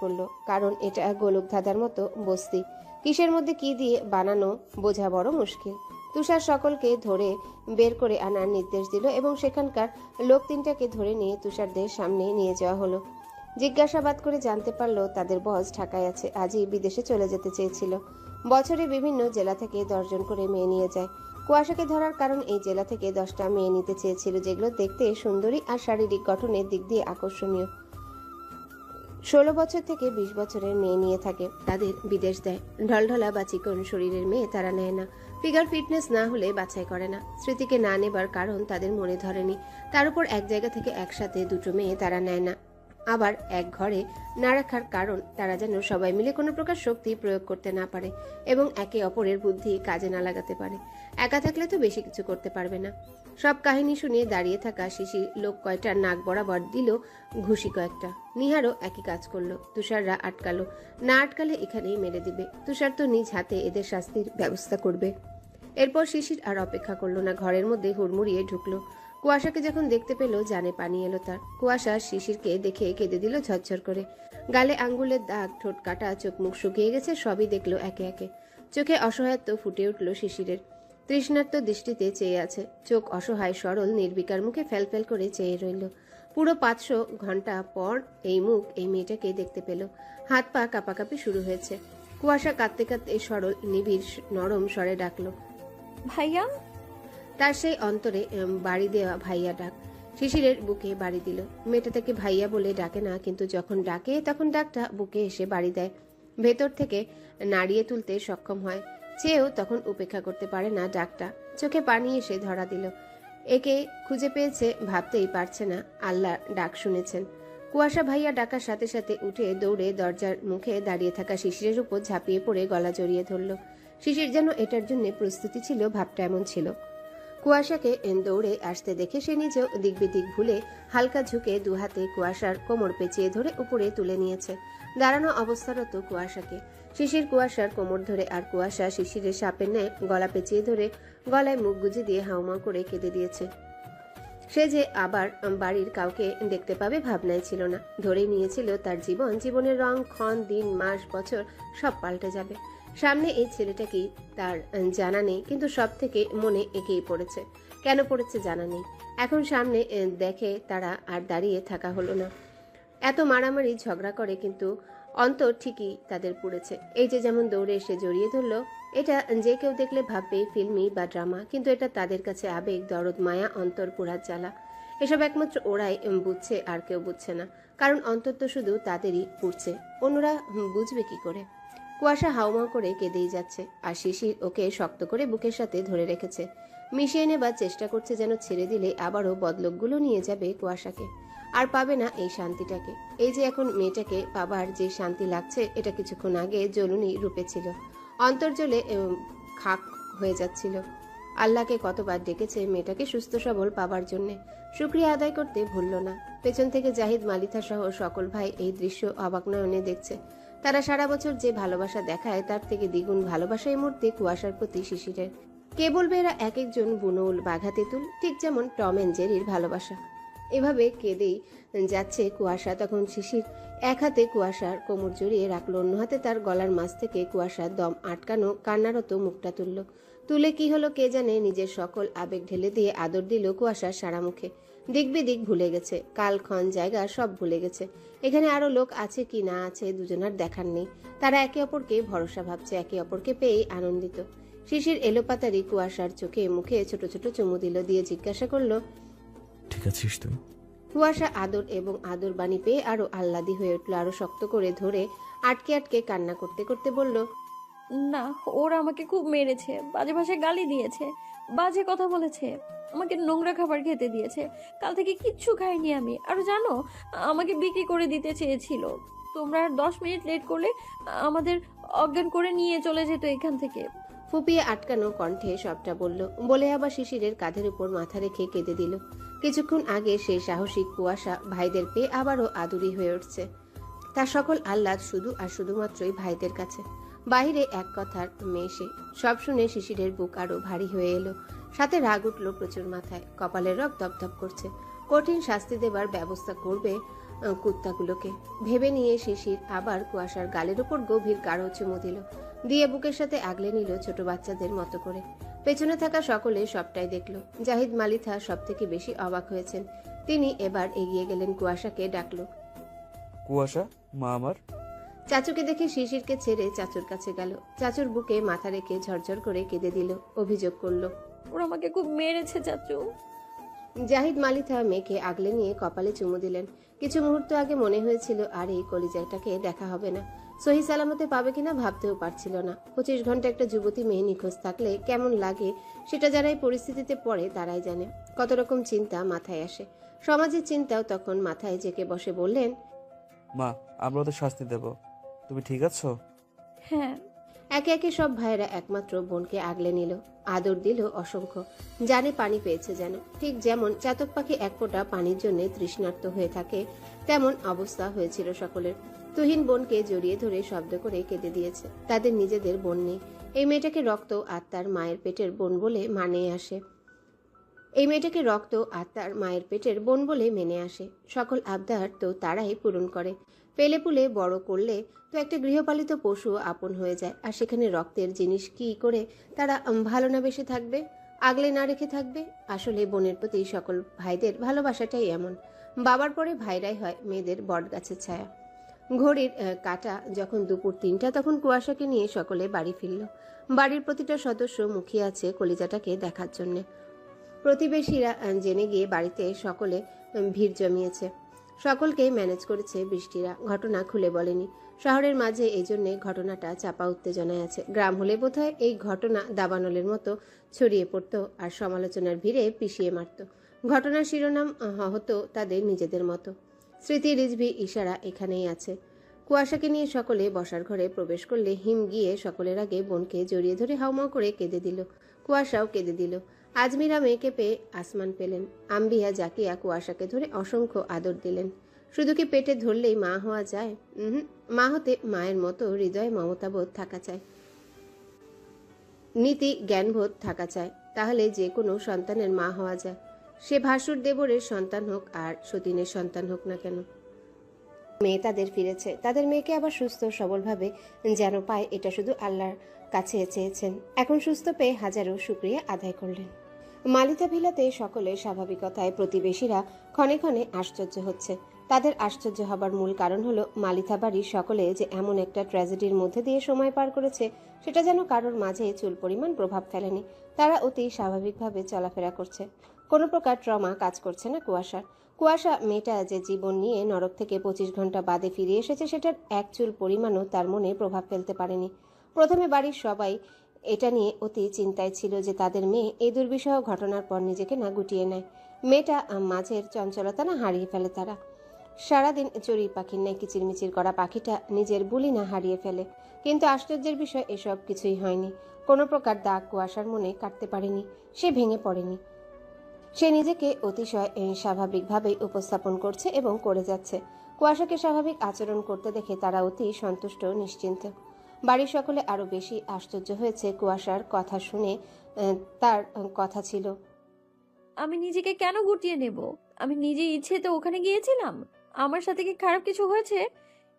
করল, কারণ এটা গোলক ধাঁধার মতো বস্তি। কিসের মধ্যে কি দিয়ে বানানো বোঝা বড় মুশকিল। তুষার সকলকে ধরে বের করে আনার নির্দেশ দিল এবং সেখানকার লোক তিনটাকে ধরে নিয়ে তুষারদের সামনে নিয়ে যাওয়া হলো। জিজ্ঞাসাবাদ করে জানতে পারল তাদের বস ঢাকায় আছে, আজই বিদেশে চলে যেতে চেয়েছিল। বছরে বিভিন্ন জেলা থেকে দশজন করে মেয়ে নিয়ে যায়। কুয়াশাকে ধরার কারণ এই জেলা থেকে দশটা মেয়ে নিতে চেয়েছিল, যেগুলো দেখতে সুন্দরী আর শারীরিক গঠনের দিক দিয়ে আকর্ষণীয়। ষোলো বছর থেকে বিশ বছরের মেয়ে নিয়ে থাকে, তাদের বিদেশ দেয়। ঢলঢলা বা চিকন শরীরের মেয়ে তারা নেয় না। ফিগার ফিটনেস না হলে বাছাই করে না। স্মৃতিকে না নেবার কারণ তাদের মনে ধরেনি। তার উপর এক জায়গা থেকে একসাথে দুটো মেয়ে তারা নেয় না। আবার এক ঘরে না রাখার কারণ তারা যেন সবাই মিলে কোনো প্রকার শক্তি প্রয়োগ করতে না পারে এবং একে অপরের বুদ্ধি কাজে না লাগাতে পারে। একা থাকলে তো বেশি কিছু করতে পারবে না। সব কাহিনী শুনিয়ে দাঁড়িয়ে থাকা শিশি লোক কয়টার নাক বরাবর দিল ঘুষি কয়েকটা। নিহারও একই কাজ করল। তুষাররা আটকালো। না আটকালে এখানেই মেরে দিবে। তুষার তো নিজ হাতে এদের শাস্তির ব্যবস্থা করবে। এরপর শিশির আর অপেক্ষা করল না। ঘরের মধ্যে হুড়মুড়িয়ে ঢুকলো। কুয়াশাকে যখন দেখতে পেল, জানে পানি এলো তার। কুয়াশা শিশিরকে দেখে কেঁদে দিল ঝরঝর করে। গালে আঙ্গুলের দাগ, ঠোঁট কাটা, চোখ মুখ শুকিয়ে গেছে, সবই দেখল একে একে। চোখে অসহায়ত্ব ফুটে উঠল শিশিরের। তৃষ্ণার্ত দৃষ্টিতে চেয়ে আছে। চোখ অসহায়, সরল, নির্বিকার মুখে ফেলফেল করে চেয়ে রইল। পুরো পাঁচশো ঘণ্টা পর এই মুখ এই মেয়েটাকে দেখতে পেল। হাত পা কাঁপাকাঁপি শুরু হয়েছে। কুয়াশা কাঁদতে কাঁদতে সরল, নিবিড়, নরম স্বরে ডাকলো, ভাইয়া তার সেই অন্তরে বাড়ি দেওয়া ভাইয়া ডাক শিশিরের বুকে বাড়ি দিল। মেয়েটা তাকে ভাইয়া বলে ডাকে না, কিন্তু যখন ডাকে তখন ডাকটা বুকে এসে বাড়ি দেয়। ভেতর থেকে নাড়িয়ে তুলতে সক্ষম হয়। চেয়েও তখন উপেক্ষা করতে পারে না ডাকটা। চোখে পানি এসে ধরা দিল। একে খুঁজে পেয়েছে, ভাবতেই পারছে না। আল্লাহ ডাক শুনেছেন। কুয়াশা ভাইয়া ডাকার সাথে সাথে উঠে দৌড়ে দরজার মুখে দাঁড়িয়ে থাকা শিশিরের উপর ঝাঁপিয়ে পড়ে গলা জড়িয়ে ধরল। শিশির যেন এটার জন্য প্রস্তুতি ছিল, ভাবটা এমন ছিল। কুয়াশাকে এন দৌড়ে আসতে দেখে সে নিজেও দিকবিদিক ভুলে হালকা ঝুঁকে দু হাতে কুয়াশার কোমর পেঁচিয়ে ধরে উপরে তুলে নিয়েছে। দাঁড়ানো অবস্থারত কুয়াশাকে। শিশির কুয়াশার কোমর ধরে আর কুয়াশা শিশিরের সাপের ন্যায় গলা পেঁচিয়ে ধরে গলায় মুখ গুজে দিয়ে হাউমাউ করে কেঁদে দিয়েছে। সে যে আবার বাড়ির কাউকে দেখতে পাবে ভাবনায় ছিল না। ধরে নিয়েছিল তার জীবন। জীবনের রং, ক্ষণ, দিন, মাস, বছর সব পাল্টে যাবে। সামনে এই ছেলেটাকেই তার জানা নেই, কিন্তু সব থেকে মনে একেই পড়েছে। কেন পড়েছে জানা নেই। এখন সামনে দেখে তারা আর দাঁড়িয়ে থাকা হলো না। এত মারামারি, ঝগড়া করে, কিন্তু অন্তর ঠিকই তাদের পুড়েছে। এই যে যেমন দৌড়ে এসে জড়িয়ে ধরলো, এটা যে কেউ দেখলে ভাববে ফিল্মি বা ড্রামা, কিন্তু এটা তাদের কাছে আবেগ, দরদ, মায়া, অন্তর পোড়ার জ্বালা। এসব একমাত্র ওরাই বুঝছে আর কেউ বুঝছে না। কারণ অন্তর তো শুধু তাদেরই পুড়ছে। অন্যরা বুঝবে কি করে? কুয়াশা হাউমাউ করে কেঁদেই যাচ্ছে, আর শিশির ওকে শক্ত করে বুকের সাথে ধরে রেখেছে। মিশিয়ে নেবার চেষ্টা করছে যেন ছেড়ে দিলে আবারও বদলোকগুলো নিয়ে যাবে কুয়াশাকে, আর পাবে না এই শান্তিটাকে। এই যে এখন মেয়েটাকে পাবার যে শান্তি লাগছে, এটা কিছুক্ষণ আগে জলুনি রূপে ছিল। অন্তর্জলে খাক হয়ে যাচ্ছিল। আল্লাহকে কতবার ডেকেছে মেয়েটাকে সুস্থ সবল পাবার জন্যে শুক্রিয়া আদায় করতে ভুলল না। পেছন থেকে জাহিদ মালিথা সহ সকল ভাই এই দৃশ্য অবাক নয়নে দেখছে। তারা সারা বছর যে ভালোবাসা দেখায়, তার থেকে দ্বিগুণ ভালোবাসা এই মুহূর্তে কুয়াশার প্রতি শিশিরের। কে বলবে এরা এক একজন বুনউল বাঘা তেঁতুল? ঠিক যেমন টম অ্যান্ড জেরির ভালোবাসা। এভাবে কেঁদেই যাচ্ছে কুয়াশা, তখন শিশির এক হাতে কুয়াশার কোমর জড়িয়ে রাখল, অন্য হাতে তার গলার মাছ থেকে কুয়াশার দম আটকানো কান্নারত মুখটা তুলল। তুলে কি হলো কে জানে, নিজের সকল আবেগ ঢেলে দিয়ে আদর দিল কুয়াশার সারা মুখে দিক বিদিক ভুলে গেছে কাল ক্ষণ জায়গা সব ভুলে গেছে। এখানে আরও লোক আছে কি না আছে দুজনার দেখার নেই। তারা একে অপরকে ভরসা ভাবছে একে অপরকে পেয়ে আনন্দিত। শিশির এলোপাতারি কুয়াশার চোখে মুখে ছোট ছোট চুমু দিল দিয়ে জিজ্ঞাসা করল ঠিক আছিস তো কুয়াশা আদর এবং আদর বাণী পেয়ে আরও আহ্লাদি হয়ে উঠল আরও শক্ত করে ধরে আটকে আটকে কান্না করতে করতে বলল না ওরা আমাকে খুব মেরেছে বাজে ভাষায় গালি দিয়েছে। বাজে কথা বলেছে। আমাকে নোংরা খাবার খেতে দিয়েছে। কাল থেকে কিচ্ছু খাইনি আমি। আর জানো, আমাকে বিক্রি করে দিতে চেয়েছিল। তোমরা আর দশ মিনিট লেট করলে আমাদের অজ্ঞান করে নিয়ে চলে যেত এখান থেকে। ফুপিয়ে আটকানো কণ্ঠে সবটা বলল। বলে আবার শিশিরের কাঁধের উপর মাথা রেখে কেঁদে দিল। কিছুক্ষণ আগে সেই সাহসী কুয়াশা ভাইদের পেয়ে আবারও আদুরি হয়ে উঠছে। তার সকল আহ্লাদ শুধু আর শুধুমাত্রই ভাইদের কাছে। বাইরে এক কথার মেয়ে সব শুনে শিশিরের বুক আরও ভারী হয়ে এলো। সাথে রাগ উঠল প্রচুর মাথায়। কপালের রক দপদপ করছে। কঠিন শাস্তি দেবার ব্যবস্থা করবে কুত্তাগুলোকে। ভেবে নিয়ে শিশির আবার কুয়াশার গালের উপর গভীর গাঢ় চুমু দিল। দিয়ে বুকের সাথে আগলে নিল ছোট বাচ্চাদের মতো করে। পেছনে থাকা সকলে সবটাই দেখল। জাহিদ মালিথা সব থেকে বেশি অবাক হয়েছেন। তিনি এবার এগিয়ে গেলেন কুয়াশাকে ডাকলো। কুয়াশা, মা আমার। চাচুকে দেখে শিশিরকে ছেড়ে চাচুর কাছে গেল। চাচুর বুকে মাথা রেখে ঝরঝর করে কেঁদে দিল অভিযোগ করল। ওরা আমাকে খুব মেরেছে চাচু। জাহিদ মালিথা মেয়েকে আগলে নিয়ে কপালে চুমু দিলেন। কিছু মুহূর্ত আগে মনে হয়েছিল আর এই কলিজাটাকে দেখা হবে না। সহি সালামতে পাবে কিনা ভাবতেও পারছিল না। পঁচিশ ঘণ্টা একটা যুবতী মেয়ে নিখোঁজ থাকলে কেমন লাগে সেটা যারা এই পরিস্থিতিতে পড়ে তারাই জানে। কত রকম চিন্তা মাথায় আসে। সমাজের চিন্তাও তখন মাথায় জেকে বসে বললেন মা আমরা ওদের শাস্তি দেব। তুমি ঠিক আছো? হ্যাঁ। একে একে সব ভাইয়েরা একমাত্র বোনকে আগলে নিল, আদর দিল অসংখ্য। জানে পানি পেয়েছে যেন। ঠিক যেমন চাতক পাখি এক ফোঁটা পানির জন্য তৃষ্ণার্ত হয়ে থাকে, তেমন অবস্থা হয়েছিল সকলের। তুহিন বোনকে জড়িয়ে ধরে শব্দ করে কেঁদে দিয়েছে। তাদের নিজেদের বোন নেই। এই মেয়েটাকে রক্ত আত্মার মায়ের পেটের বোন বলে মানে আসে। এই মেয়েটাকে রক্ত আত্মার মায়ের পেটের বোন বলে মেনে আসে। সকল আবদার তো তারাই পূরণ করে। পেলে পুলে বড় করলে তো একটা গৃহপালিত পশু আপন হয়ে যায়। আর সেখানে রক্তের জিনিস কি করে তারা ভালো না বেশি থাকবে? আগলে না রেখে থাকবে? আসলে বোনের প্রতি সকল ভাইদের ভালোবাসাটাই এমন। বাবার পরে ভাইরাই হয় মেয়েদের বট গাছের ছায়া। ঘড়ির কাটা যখন দুপুর তিনটা তখন কুয়াশাকে নিয়ে সকলে বাড়ি ফিরল। বাড়ির প্রতিটা সদস্য মুখিয়ে আছে কলিজাটাকে দেখার জন্যে। প্রতিবেশীরা জেনে গিয়ে বাড়িতে সকলে ভিড় জমিয়েছে। সকলকে ম্যানেজ করেছে বৃষ্টিরা। ঘটনা খুলে বলেনি। শহরের মাঝে এই জন্যে ঘটনাটা চাপা উত্তেজনায় আছে। গ্রাম হলে বোধহয় এই ঘটনা দাবানলের মতো ছড়িয়ে পড়তো আর সমালোচনার ভিড়ে পিষিয়ে মারত। ঘটনার শিরোনাম হতো তাদের নিজেদের মতো। স্মৃতি রিজভি ইশারা এখানেই আছে। কুয়াশাকে নিয়ে সকলে বসার ঘরে প্রবেশ করলে হিম গিয়ে সকলের আগে বোনকে জড়িয়ে ধরে হাউমাউ করে কেঁদে দিল। কুয়াশাও কেঁদে দিল। আজমিরা মেয়েকে পেয়ে আসমান পেলেন। আম্বিয়া জাকিয়া কুয়াশাকে ধরে অসংখ্য আদর দিলেন। শুধু কি পেটে ধরলেই মা হওয়া যায়? মা হতে মায়ের মতো হৃদয়ে মমতাবোধ থাকা চায় নীতি, জ্ঞানবোধ থাকা চায় তাহলে যে কোনো সন্তানের মা হওয়া যায়। সে ভাসুর দেবরের সন্তান হোক আর সতীনের সন্তান হোক না কেন। মেয়ে তাদের ফিরেছে। তাদের মেয়েকে আবার সুস্থ সবলভাবে যেন পায়, এটা শুধু আল্লাহর কাছে চেয়েছেন। এখন সুস্থ পেয়ে হাজারো শুক্রিয়া আদায় করলেন। মালিতা ভিলাতে সকলের স্বাভাবিকতায় প্রতিবেশীরা ক্ষণে ক্ষণে আশ্চর্য হচ্ছে। তাদের আশ্চর্য হবার মূল কারণ হলো মালিথা বাড়ির সকলে যে এমন একটা ট্র্যাজেডির মধ্যে দিয়ে সময় পার করেছে, সেটা যেন কারোর মাঝে চুল পরিমাণ প্রভাব ফেলেনি। তারা অতি স্বাভাবিকভাবে চলাফেরা করছে। কোনো প্রকার ট্রমা কাজ করছে না কুয়াশার কুয়াশা মেয়েটা যে জীবন নিয়ে নরক থেকে পঁচিশ ঘণ্টা বাদে ফিরে এসেছে, সেটার এক চুল পরিমাণও তার মনে প্রভাব ফেলতে পারেনি। প্রথমে বাড়ির সবাই এটা নিয়ে অতি চিন্তায় ছিল যে তাদের মেয়ে এই দুর্বিষহ ঘটনার পর নিজেকে না গুটিয়ে নেয়। মেয়েটা মাঝের চঞ্চলতা না হারিয়ে ফেলে তারা। সারাদিন চড়ুই পাখির ন্যায় কিচিরমিচির করা পাখিটা নিজের বুলি না হারিয়ে ফেলে। কিন্তু আশ্চর্যের বিষয়, এসব কিছুই হয়নি। কোনো প্রকার দাগ কুয়াশার মনে কাটতে পারেনি। সে ভেঙে পড়েনি। সে নিজেকে অতিশয় স্বাভাবিকভাবেই উপস্থাপন করছে এবং করে যাচ্ছে। কুয়াশাকে স্বাভাবিক আচরণ করতে দেখে তারা অতি সন্তুষ্ট, নিশ্চিন্ত। বাড়ির সকলে আরও বেশি আশ্চর্য হয়েছে কুয়াশার কথা শুনে তার কথা ছিল। আমি নিজেকে কেন গুটিয়ে নেব? আমি নিজে ইচ্ছেতে ওখানে গিয়েছিলাম। আমার সাথে কি খারাপ কিছু হয়েছে?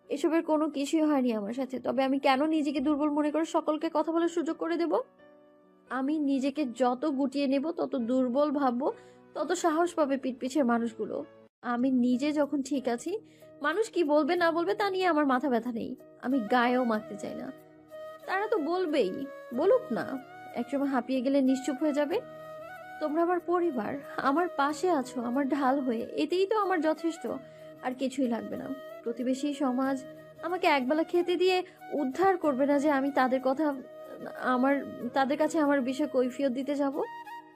এসবের কোনো কিছুই হয়নি আমার সাথে। তবে আমি কেন নিজেকে দুর্বল মনে করে সকলকে কথা বলার সুযোগ করে দেব? আমি নিজেকে যত গুটিয়ে নেব, তত দুর্বল ভাববো, তত সাহস পাবে পিঠ পিছের মানুষগুলো। আমি নিজে যখন ঠিক আছি মানুষ কি বলবে না বলবে তা নিয়ে আমার মাথা ব্যথা নেই। আমি গায়েও মাখতে চাই না। তারা তো বলবেই, বলুক না। একসময় হাঁপিয়ে গেলে নিশ্চুপ হয়ে যাবে। তোমরা আমার পরিবার, আমার পাশে আছো, আমার ঢাল হয়ে, এতেই তো আমার যথেষ্ট। আর কিছুই লাগবে না। প্রতিবেশী সমাজ আমাকে একবেলা খেতে দিয়ে উদ্ধার করবে না যে আমি তাদের কথা, আমার, তাদের কাছে আমার বিষয় কৈফিয়ত দিতে যাব।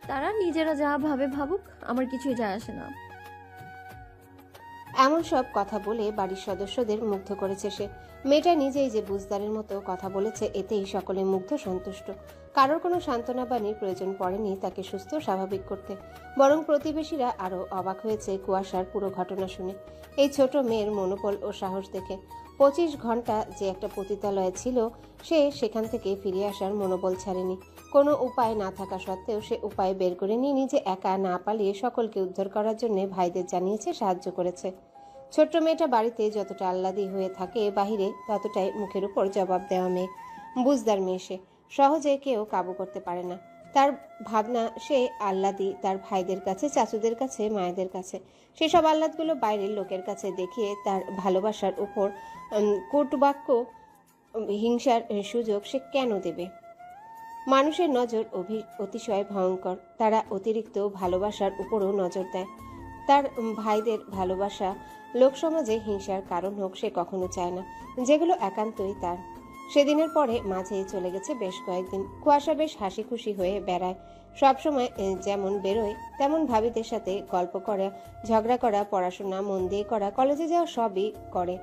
তারা নিজেরা যা ভাবে ভাবুক, আমার কিছুই যায় আসে না। এমন সব কথা বলে বাড়ির সদস্যদের মুগ্ধ করেছে সে। মেয়েটা নিজেই যে বুঝদারের মতো কথা বলেছে, এতেই সকলে মুগ্ধ সন্তুষ্ট। কারোর কোনো সান্ত্বনা বাণীর প্রয়োজন পড়েনি তাকে সুস্থ স্বাভাবিক করতে। বরং প্রতিবেশীরা আরও অবাক হয়েছে কুয়াশার পুরো ঘটনা শুনে। এই ছোট মেয়ের মনোবল ও সাহস দেখে পঁচিশ ঘণ্টা যে একটা পতিতালয়ে ছিল, সে সেখান থেকে ফিরে আসার মনোবল ছাড়েনি। কোনো উপায় না থাকা সত্ত্বেও সে উপায় বের করে নিয়ে নিজে একা না পালিয়ে সকলকে উদ্ধার করার জন্য ভাইদের জানিয়েছে, সাহায্য করেছে। ছোট্ট মেয়েটা বাড়িতে যতটা আহ্লাদি হয়ে থাকে বাহিরে, ততটাই মুখের উপর জবাব দেওয়া মেয়ে। বুঝদার মেয়ে সে। সহজে কেউ কাবু করতে পারে না। তার ভাবনা, সে আহ্লাদি তার ভাইদের কাছে, চাচুদের কাছে, মায়েদের কাছে। সেসব আহ্লাদগুলো বাইরের লোকের কাছে দেখিয়ে তার ভালোবাসার উপর কটুবাক্য, হিংসার সুযোগ সে কেন দেবে? মানুষের নজর অভি- অতিশয় ভয়ঙ্কর। তারা অতিরিক্ত ভালোবাসার উপরও নজর দেয়। তার ভাইদের ভালোবাসা লোকসমাজে হিংসার কারণ হোক সে কখনো চায় না। যেগুলো একান্তই তার। সেদিনের পরে মাঝে চলে গেছে বেশ কয়েকদিন। কুয়াশা বেশ হাসি খুশি হয়ে বেড়ায়। সবসময় যেমন বেরোয়, তেমন ভাবিদের সাথে গল্প করা, ঝগড়া করা, পড়াশোনা, মন দিয়ে করা, কলেজে যাওয়া সবই করে।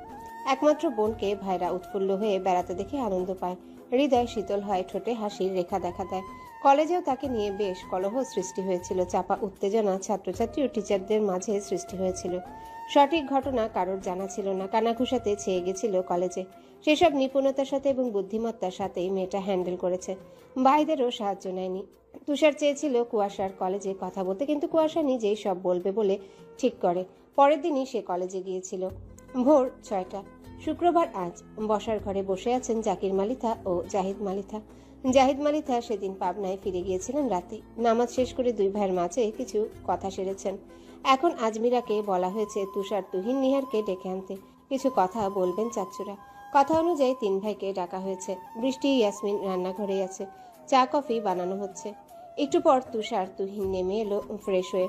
একমাত্র বোনকে ভাইরা উৎফুল্ল হয়ে বেড়াতে দেখে আনন্দ পায়। হৃদয় শীতল হয়, ঠোঁটে হাসির রেখা দেখা দেয়। কলেজেও তাকে নিয়ে বেশ কলহ সৃষ্টি হয়েছিল, চাপা উত্তেজনা ছাত্রছাত্রী ও টিচারদের মাঝে সৃষ্টি হয়েছিল। সঠিক ঘটনা কারোর জানা ছিল না, কানাঘুষাতে ছেয়ে গেছিল কলেজে। সেসব নিপুণতার সাথে এবং বুদ্ধিমত্তার সাথেই মেয়েটা হ্যান্ডেল করেছে। ভাইদেরও সাহায্য নেয়নি। তুষার চেয়েছিল কুয়াশার কলেজে কথা বলতে, কিন্তু কুয়াশা নিজেই সব বলবে বলে ঠিক করে। পরের দিনই সে কলেজে গিয়েছিল। ভোর ছয়টা। শুক্রবার আজ বসার ঘরে বসে আছেন জাকির মালিথা ও জাহিদ মালিথা জাহিদ মালিথা সেদিন পাবনায় ফিরে গিয়েছিলেন রাতে। নামাজ শেষ করে দুই ভাইয়ের মাঝে কিছু কথা সেরেছেন। এখন আজমিরাকে বলা হয়েছে, তুষার তুহিন নিহারকে ডেকে আনতে। কিছু কথা বলবেন চাচ্চুরা। কথা অনুযায়ী তিন ভাইকে ডাকা হয়েছে। বৃষ্টি, ইয়াসমিন রান্নাঘরে আছে। চা, কফি বানানো হচ্ছে। একটু পর তুষার তুহিন নেমে এলো ফ্রেশ হয়ে।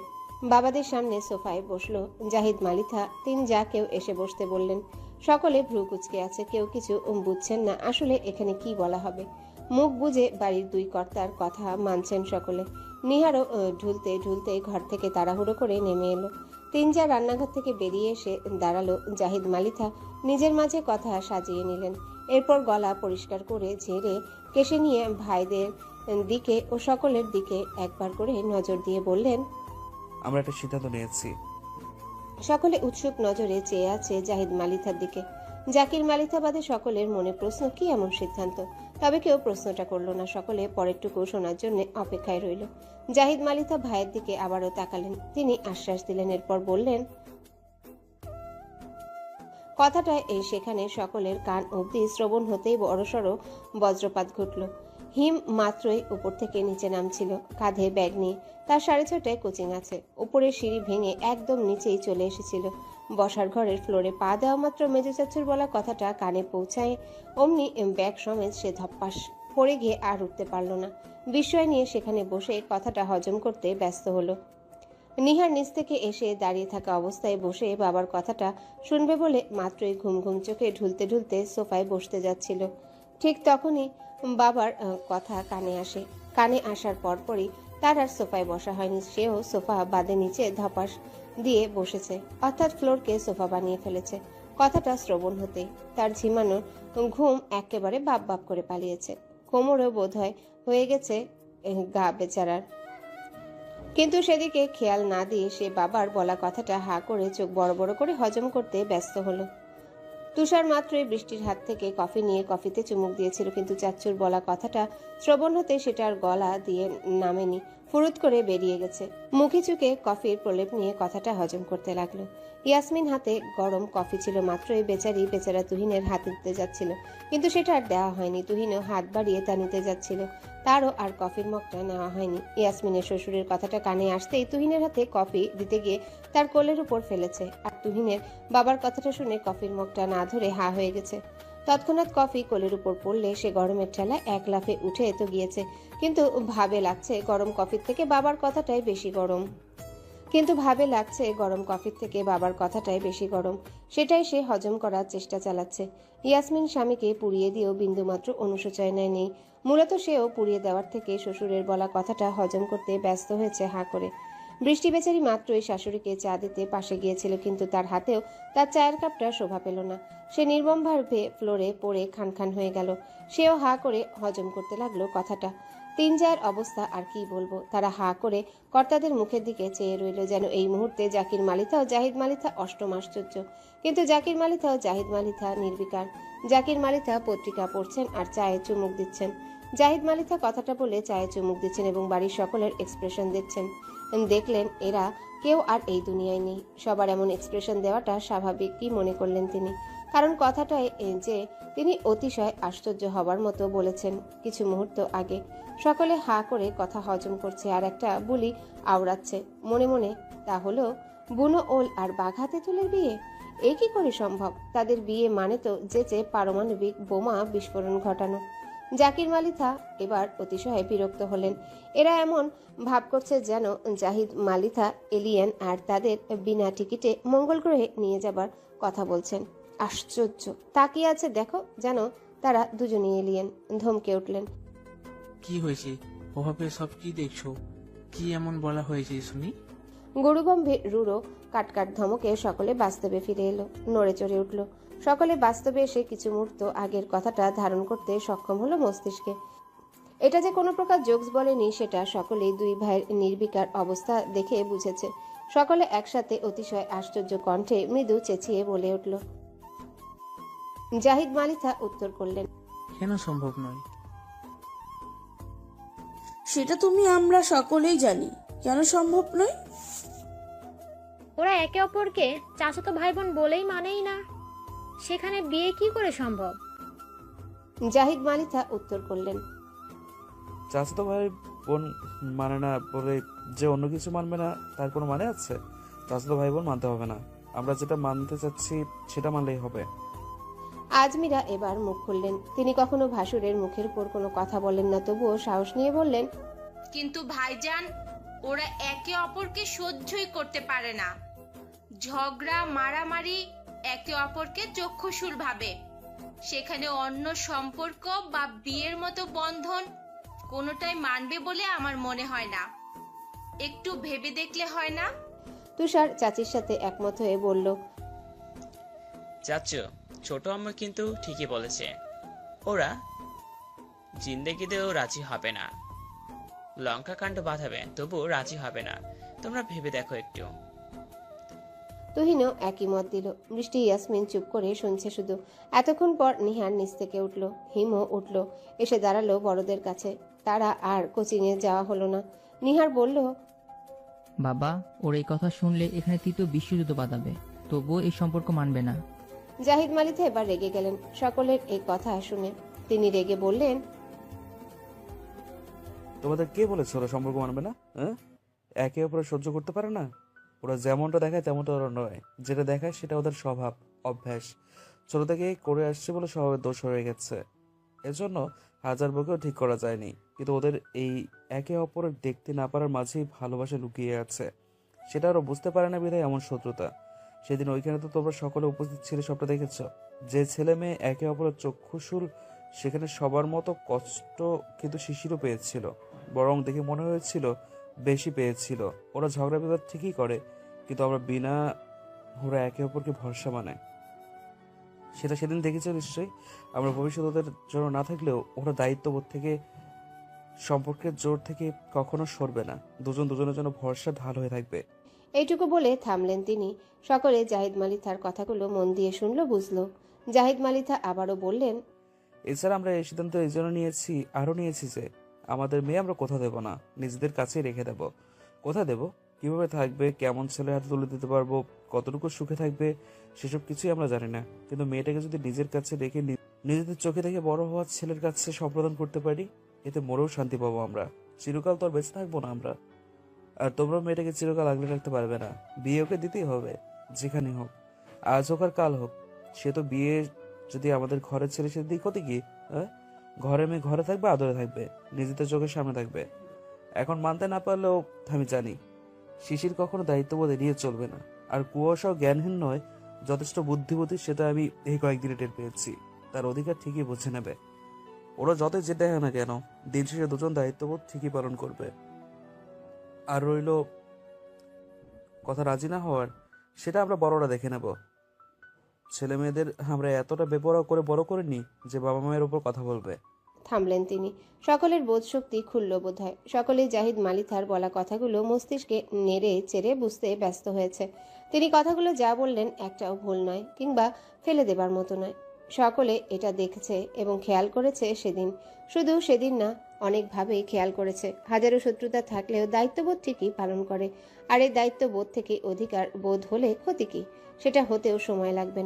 বাবাদের সামনে সোফায় বসল জাহিদ মালিথা। তিন যা কেউ এসে বসতে বললেন। সকলে ভ্রু কুচকে আছে, কেউ কিছু বুঝছেন না আসলে এখানে কি বলা হবে। মুখ বুঝে বাড়ির দুই কর্তার কথা মানছেন সকলে। নিহারও ঢুলতে ঢুলতে ঘর থেকে তাড়াহুড়ো করে নেমে এলো। তিন যা রান্নাঘর থেকে বেরিয়ে এসে দাঁড়াল জাহিদ মালিথা। নিজের মাঝে কথা সাজিয়ে নিলেন। এরপর গলা পরিষ্কার করে ঝেড়ে কেশে নিয়ে ভাইদের দিকে ও সকলের দিকে একবার করে নজর দিয়ে বললেন আমরা একটা সিদ্ধান্ত নিয়েছি। সকলে উৎসুক নজরে চেয়ে আছে জাহিদ মালিথার দিকে। জাকির মালিথা বাদে সকলের মনে প্রশ্ন, কি এমন সিদ্ধান্ত? তবে কেউ প্রশ্নটা করল না। সকলে পরেরটুকু শোনার জন্য অপেক্ষায় রইল। জাহিদ মালিথা ভাইয়ের দিকে আবারও তাকালেন। তিনি আশ্বাস দিলেন, এরপর বললেন, কথাটা এই, সেখানে সকলের কান অবধি শ্রবণ হতেই বড়সড় বজ্রপাত ঘটল। হিম মাত্রই উপর থেকে নিচে নামছিল। কাঁধে ব্যাগ নিয়ে। তার সাড়ে ছটায় কোচিং আছে। উপরের সিঁড়ি ভেঙে একদম নিচেই চলে এসেছিল। বসার ঘরের ফ্লোরে পা দেওয়া মাত্র মেজো চাচুর বলা কথাটা কানে পৌঁছায়। অমনি ব্যাগ সমেত সে ধপ্পাস পড়ে গিয়ে আর উঠতে পারল না। বিস্ময় নিয়ে সেখানে বসে কথাটা হজম করতে ব্যস্ত হলো। নিহার নিচ থেকে এসে দাঁড়িয়ে থাকা অবস্থায় বসে বাবার কথাটা শুনবে বলে মাত্রই ঘুম ঘুম চোখে ঢুলতে ঢুলতে সোফায় বসতে যাচ্ছিল। ঠিক তখনই বাবার কথা কানে আসে। কানে আসার পরপরই তার আর সোফায় বসা হয়নি। সেও সোফা বাদে নিচে ধপাস দিয়ে বসেছে। অর্থাৎ ফ্লোরকে সোফা বানিয়ে ফেলেছে। কথাটা শ্রবণ হতে তার ঝিমানোর ঘুম একেবারে বাপ বাপ করে পালিয়েছে। কোমরও বোধ হয় হয়ে গেছে গা বেচারার। কিন্তু সেদিকে খেয়াল না দিয়ে সে বাবার বলা কথাটা হা করে চোখ বড় বড় করে হজম করতে ব্যস্ত হলো। তুষার মাত্রই বৃষ্টির হাত থেকে কফি নিয়ে কফিতে চুমুক দিয়েছিল, কিন্তু চাচ্চুর বলা কথাটা শ্রবণ হতে সেটার গলা দিয়ে নামেনি। ফুরুত করে বেরিয়ে গেছে। মুখে চুকে কফির প্রলেপ নিয়ে কথাটা হজম করতে লাগল। ইয়াসমিন হাতে গরম কফি ছিল মাত্রই, বেচারি বেচারা তুহিনের হাতে দিতে যাচ্ছিল। কিন্তু সেটা আর দেওয়া হয়নি। তুহিনও হাত বাড়িয়ে তা নিতে যাচ্ছিল। তারও আর কফির মগটা নেওয়া হয়নি। ইয়াসমিনের শ্বশুরের কথাটা কানে আসতেই তুহিনের হাতে কফি দিতে গিয়ে তার কোলের উপর ফেলেছে। আর তুহিনের বাবার কথাটা শুনে কফির মগটা না ধরে হা হয়ে গেছে। তৎক্ষণাৎ কফি কোলের উপর পড়লে সে গরমের ঠেলা এক লাফে উঠে তো গিয়েছে। কিন্তু ভাবে লাগছে গরম কফির থেকে বাবার কথাটাই বেশি গরম। কিন্তু ভাবে লাগছে গরম কফির থেকে বাবার কথাটাই বেশি গরম। সেটাই সে হজম করার চেষ্টা চালাচ্ছে। ইয়াসমিন স্বামীকে পুড়িয়ে দিয়েও বিন্দুমাত্র অনুশোচনায় নেই। মূলত সেও পুড়িয়ে দেওয়ার থেকে শ্বশুরের বলা কথাটা হজম করতে ব্যস্ত হয়েছে হাঁ করে। বৃষ্টি বেচারি মাত্রই শাশুড়িকে চা দিতে পাশে গিয়েছিল, কিন্তু তার হাতেও তার চায়ের কাপটা শোভা পেল না। সে নির্মমভাবে ফ্লোরে পড়ে খান খান হয়ে গেল। সেও হা করে হজম করতে লাগল কথাটা। তিন জায়ের অবস্থা আর কি বলব? তারা হা করে কর্তাদের মুখের দিকে চেয়ে রইল যেন এই মুহূর্তে জাকির মালিথা ও জাহিদ মালিথা অষ্টম আশ্চর্য। কিন্তু জাকির মালিথা ও জাহিদ মালিথা নির্বিকার। জাকির মালিথা পত্রিকা পড়ছেন আর চায়ে চুমুক দিচ্ছেন। জাহিদ মালিথা কথাটা বলে চায়ে চুমুক দিচ্ছেন এবং বাড়ির সকলের এক্সপ্রেশন দিচ্ছেন দেখলেন এরা কেউ আর এই দুনিয়ায় নেই। সবার এমন এক্সপ্রেশন দেওয়াটা স্বাভাবিক কি মনে করলেন তিনি। কারণ কথাটায় এ যে, তিনি অতিশয় আশ্চর্য হবার মতো বলেছেন কিছু মুহূর্ত আগে। সকলে হা করে কথা হজম করছে আর একটা বুলি আওড়াচ্ছে। মনে মনে, তা হলো বুনো ওল আর বাঘা তেঁতুলের বিয়ে? এ কি করে সম্ভব? তাদের বিয়ে মানে তো যেচে পারমাণবিক বোমা বিস্ফোরণ ঘটানো। জাকির মালিথা এবার অতিশয় বিরক্ত হলেন। এরা এমন ভাব করছে যেন জাহিদ মালিথা এলিয়েন আর তাদের বিনা টিকিটে মঙ্গল গ্রহে নিয়ে যাবার কথা বলছেন। আশ্চর্য। তাকিয়ে আছে দেখো যেন তারা দুজনেই এলিয়েন। ধমকে উঠলেন। কি হয়েছে? ওভাবে সব কি দেখছ? কি এমন বলা হয়েছে শুনি? গরুগম্ভীর রুড়ো কাটকাট ধমকে সকলে বাস্তবে ফিরে এলো। নড়ে চড়ে উঠল। সকলে বাস্তবে এসে কিছু মুহূর্ত আগের কথাটা ধারণ করতে সক্ষম হলো মস্তিষ্কে। এটা যে কোনো প্রকার জোকস বলেনি সেটা সকলেই দুই ভাইয়ের নির্বিকার অবস্থা দেখে বুঝেছে। সকলে একসাথে অতিশয় আশ্চর্য কণ্ঠে মৃদু চেঁচিয়ে বলে উঠল জাহিদ মালিথা উত্তর করলেন কেন সম্ভব নয়? সেটা তুমি আমরা সকলেই জানি। কেন সম্ভব নয়? ওরা একে অপরকে চাচাতো ভাই বোন বলেই মানেই না। সেখানে বিয়ে কি করে সম্ভব? জাহিদ মালিথা উত্তর করলেন চাচাতো ভাই বোন মানে না বলে যে অন্য কিছু মানবে না তার কোনো মানে আছে? চাচাতো ভাই বোন মানতে হবে না। আমরা যেটা মানতে চাচ্ছি সেটা মানলেই হবে। আজমিরা এবার মুখ খুললেন। তিনি কখনো ভাসুরের মুখের উপর কোনো কথা বলেন না তবুও সাহস নিয়ে বললেন কিন্তু ভাইজান ওরা একে অপরকে সহ্যই করতে পারে না। ঝগড়া মারামারি একে অপরকে চক্ষুশূল ভাবে। সেখানে অন্য সম্পর্ক বা বিয়ের মতো বন্ধন কোনোটাই মানবে বলে আমার মনে হয় না। একটু ভেবে দেখলে হয় না? তুষার চাচির সাথে একমত হয়ে বলল চাচ্ছ ছোট আম্মা কিন্তু ঠিকই বলেছে। ওরা জিন্দেগিতেও রাজি হবে না। লঙ্কা কাণ্ড বাঁধাবে তবু রাজি হবে না। তোমরা ভেবে দেখো একটু। তুহিনও একই মত দিল। বৃষ্টি ইয়াসমিন চুপ করে শুনছে শুধু। এতক্ষণ পর নিহার নিচ থেকে উঠল। হিমও উঠল। এসে দাঁড়াল বড়দের কাছে। তারা আর কোচিংয়ে যাওয়া হলো না। নিহার বলল বাবা ওর এই কথা শুনলে এখানে তৃতীয় বিশ্বযুদ্ধ বাঁধাবে। তবুও এই সম্পর্ক মানবে না। জাহিদ মালিথা এবার রেগে গেলেন। সকলের এই কথা শুনে তিনি রেগে বললেন তোমাদের কে বলেছে ওরা সম্পর্ক মানবে না হ্যাঁ? একে অপরে সহ্য করতে পারে না? ওরা যেমনটা দেখায় তেমনটা ওরা নয়। যেটা দেখায় সেটা ওদের স্বভাব, অভ্যাস। ছোট থেকে করে আসছে বলে স্বভাবের দোষ হয়ে গেছে। এজন্য হাজার বকেও ঠিক করা যায়নি। কিন্তু ওদের এই একে অপরের দেখতে না পারার মাঝেই ভালোবাসা লুকিয়ে আছে। সেটা ওরা বুঝতে পারে না বিধায় এমন শত্রুতা। সেদিন ওইখানে তো তোমরা সকলে উপস্থিত ছিলে, সবটা দেখেছ? যে ছেলে মেয়ে একে অপরের চক্ষুশুল, সেখানে সবার মতো কষ্ট কিন্তু শিশিরও পেয়েছিল। বরং দেখে মনে হয়েছিল বেশি পেয়েছিল। ওরা ঝগড়া বিবাদ ঠিকই করে কিন্তু আমরা বিনা ওরা একে অপরকে ভরসা মানে সেটা সেদিন দেখেছ নিশ্চয়ই? আমরা ভবিষ্যৎ ওদের জন্য না থাকলেও ওরা দায়িত্ববোধ থেকে সম্পর্কের জোর থেকে কখনো সরবে না। দুজন দুজনের জন্য ভরসা ঢাল হয়ে থাকবে। এইটুকু বলে থামলেন তিনি। সকলে জাহিদ মালিথার কথাগুলো মন দিয়ে শুনলো বুঝলো। জাহিদ মালিথা আবারও বললেন এছাড়া আমরা এই সিদ্ধান্ত এই জন্য নিয়েছি আরও নিয়েছি যে আমাদের মেয়ে আমরা কোথাও দেবো না, নিজেদের কাছেই রেখে দেব। কোথায় দেব? কীভাবে থাকবে? কেমন ছেলে হাতে তুলে দিতে পারব? কতটুকু সুখে থাকবে? সেসব কিছুই আমরা জানি না। কিন্তু মেয়েটাকে যদি নিজের কাছে রেখে নিজেদের চোখে দেখে বড় হওয়া ছেলের কাছে সম্প্রদান করতে পারি, এতে মরেও শান্তি পাবো আমরা। চিরকাল তো আর বেঁচে থাকব না আমরা। আর তোমরা মেয়েটাকে চিরকাল আগলে রাখতে পারবে না। বিয়ে ওকে দিতেই হবে, যেখানে হোক। আজ হোক আর কাল হোক। সে তো বিয়ে যদি আমাদের ঘরের ছেলে সে দিক হতে কি হ্যাঁ? ঘরে মেয়ে ঘরে থাকবে, আদরে থাকবে, নিজেদের চোখের সামনে থাকবে। এখন মানতে না পারলেও আমি জানি, শিশির কখনো দায়িত্ববোধ এড়িয়ে চলবে না। আর কুয়াশাও জ্ঞানহীন নয়, যথেষ্ট বুদ্ধিমতী সেটা আমি এই কয়েকদিনে টের পেয়েছি। তার অধিকার ঠিকই বুঝে নেবে। ওরা যতই যেটা হয় না কেন, দিন শেষে দুজন দায়িত্ববোধ ঠিকই পালন করবে। আর রইল, কথা রাজি না হওয়ার, সেটা আমরা বড়রা দেখে নেব। ছেলে মেয়েদের আমরা এতটা বেপরোয়া করে বড় করিনি যে বাবা মায়ের উপর কথা বলবে। থামলেন তিনি। সকলের বোধশক্তি খুলল বোধহয়। সকলেই জাহিদ মালিথার বলা কথাগুলো মস্তিষ্কে নেড়ে চেড়ে বুঝতে ব্যস্ত হয়েছে। তিনি কথাগুলো যা বললেন একটাও ভুল নয়, কিংবা ফেলে দেবার মতো নয়। সকলে এটা দেখেছে এবং খেয়াল করেছে সেদিন। শুধু সেদিন না, অনেকভাবেই খেয়াল করেছে। হাজারো শত্রুতা থাকলেও দায়িত্ববোধ ঠিকই পালন করে। আর এই দায়িত্ববোধ থেকে অধিকার বোধ হলে ক্ষতি কি? সেটা হতেও সময় লাগবে না।